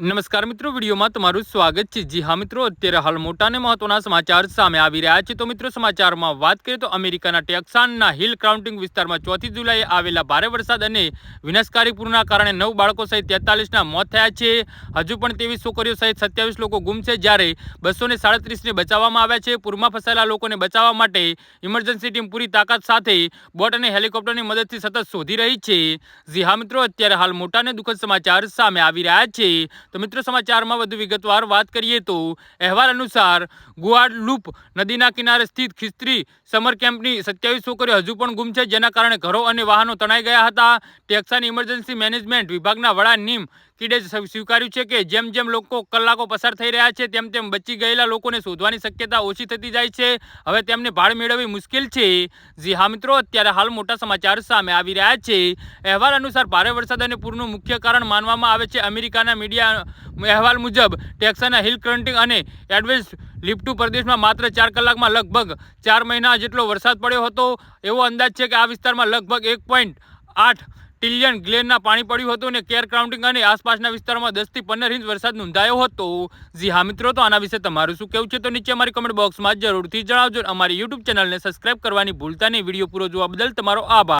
નમસ્કાર મિત્રો, વિડીયોમાં તમારું સ્વાગત છે. જી હા મિત્રો, અત્યારે હાલ મોટા અને મહત્વના સમાચાર સામે આવી રહ્યા છે. તો મિત્રો, સમાચારમાં વાત કરીએ તો અમેરિકાના ટેક્સાનના હિલ ક્રાઉન્ટિંગ વિસ્તારમાં ચોથી જુલાઈએ આવેલા ભારે વરસાદ અને વિનાશકારી પૂરના કારણે નવ બાળકો સહિત તેતાલીસના મોત થયા છે. હજુ પણ ત્રેવીસ છોકરીઓ સહિત સત્યાવીસ લોકો ગુમ છે. જ્યારે બસો ને સાડત્રીસને બચાવવામાં આવ્યા છે. પૂરમાં ફસાયેલા લોકોને બચાવવા માટે ઇમરજન્સી ટીમ પૂરી તાકાત સાથે બોટ અને હેલિકોપ્ટરની મદદથી સતત શોધી રહી છે. જી હા મિત્રો, અત્યારે હાલ મોટા અને દુઃખદ સમાચાર સામે આવી રહ્યા છે. તો મિત્રો સમાચારમાં વધુ વિગતવાર વાત કરીએ તો અહેવાલ અનુસાર ગુઆડલુપ નદીના કિનારે સ્થિત ખિસ્ત્રી સમર કેમ્પની સત્યાવીસ છોકરીઓ હજુ પણ ગુમ છે, જેના કારણે ઘરો અને વાહનો તણાઈ ગયા હતા. ટેક્સાન ઇમરજન્સી મેનેજમેન્ટ વિભાગના વડા નીમ કીડે સ્વીકાર્યું છે કે જેમ જેમ લોકો કલાકો પસાર થઈ રહ્યા છે, તેમ તેમ બચી ગયેલા લોકોને શોધવાની શક્યતા ઓછી થતી જાય છે. હવે તેમને ભાડ મેળવવી મુશ્કેલ છે. જી હા મિત્રો, અત્યારે હાલ મોટા સમાચાર સામે આવી રહ્યા છે. અહેવાલ અનુસાર ભારે વરસાદ અને પૂરનું મુખ્ય કારણ માનવામાં આવે છે અમેરિકાના મીડિયા અહેવાલ મુજબ, ટેક્સાના હિલ ક્રન્ટિંગ અને એડવેન્સ લિપ્ટુ પ્રદેશમાં માત્ર ચાર કલાકમાં લગભગ ચાર મહિના જેટલો વરસાદ પડ્યો હતો. એવો અંદાજ છે કે આ વિસ્તારમાં લગભગ એક પોઈન્ટ આઠ ટિલિયન ગ્લેનના પાણી પડ્યું હતું અને કેર કાઉન્ટિંગ અને આસપાસના વિસ્તારમાં દસથી પંદર ઇંચ વરસાદ નોંધાયો હતો. જી હા મિત્રો, તો આના વિશે તમારું શું કહેવું છે તો નીચે અમારી કમેન્ટ બોક્સમાં જરૂરથી જણાવજો અમારી યુટ્યુબ ચેનલને સબસ્ક્રાઇબ કરવાની ભૂલતા નહીં. વીડિયો પૂરો જોવા બદલ તમારો આભાર.